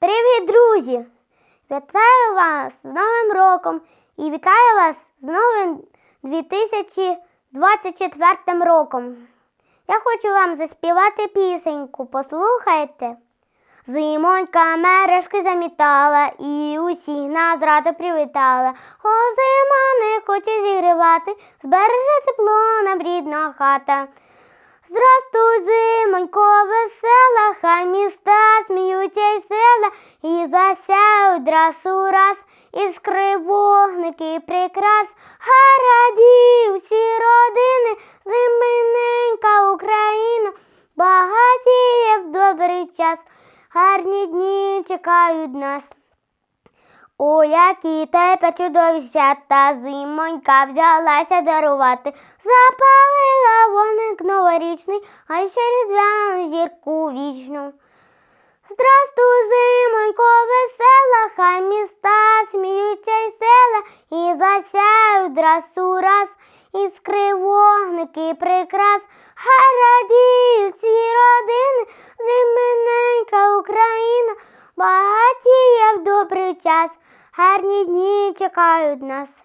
Привіт, друзі! Вітаю вас з Новим роком і вітаю вас з новим 2024 роком. Я хочу вам заспівати пісеньку. Послухайте. Зимонька мережки замітала і усіх нас радо привітала. О, зима не хоче зігрівати, збереже тепло нам рідна хата. Здрастуй, зимонько, весела, хай міста сміються й села, і засяють раз раз, іскри вогники прикрас, хай радіють всі родини, зимененька Україна, багатіє в добрий час, гарні дні чекають нас. О, які тепер чудові свята, зимонька взялася дарувати, запалила вогник новорічний, а ще різдвяну зірку вічну. Здрастуй, зимонько, весела, хай міста сміються й села, і засяють раз у раз, іскри вогники прикрас, хай радіють всі родини, зимененька Україна, багатіє в добрий час, гарні дні чекають нас.